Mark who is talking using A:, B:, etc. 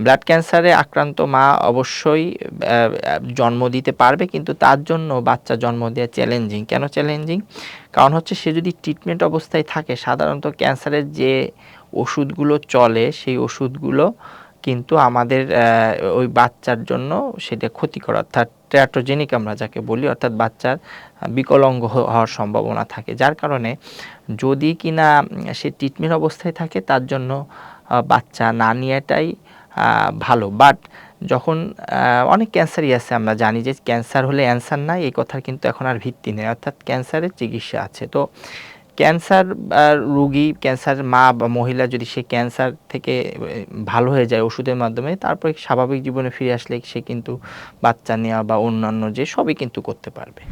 A: Blood ক্যান্সারে আক্রান্ত মা অবশ্যই জন্ম দিতে পারবে কিন্তু তার জন্য বাচ্চা জন্ম দেওয়া চ্যালেঞ্জিং কেন চ্যালেঞ্জিং কারণ হচ্ছে সে যদি ট্রিটমেন্ট অবস্থায় থাকে সাধারণত ক্যান্সারের যে ওষুধগুলো চলে সেই ওষুধগুলো কিন্তু আমাদের ওই বাচ্চার জন্য সেটা ক্ষতিকর। অর্থাৎ ট্র্যাটোজেনিক আমরা যাকে বলি অর্থাৎ বাচ্চার বিকলঙ্গ হওয়ার সম্ভাবনা থাকে। যার কারণে যদি কিনা সে ট্রিটমেন্ট অবস্থায় থাকে তার জন্য বাচ্চা না নেওয়াটাই আহ, ভালো। বাট যখন অনেক ক্যান্সারই আছে, আমরা জানি যে ক্যান্সার হলে অ্যান্সার নাই, এই কথার কিন্তু এখন আর ভিত্তি নেই। অর্থাৎ ক্যান্সারের চিকিৎসা আছে। তো ক্যান্সার রুগী ক্যান্সার মা বা মহিলা যদি সে ক্যান্সার থেকে ভালো হয়ে যায় ওষুধের মাধ্যমে, তারপরে স্বাভাবিক জীবনে ফিরে আসলে সে কিন্তু বাচ্চা নেওয়া বা অন্যান্য যে সবই কিন্তু করতে পারবে।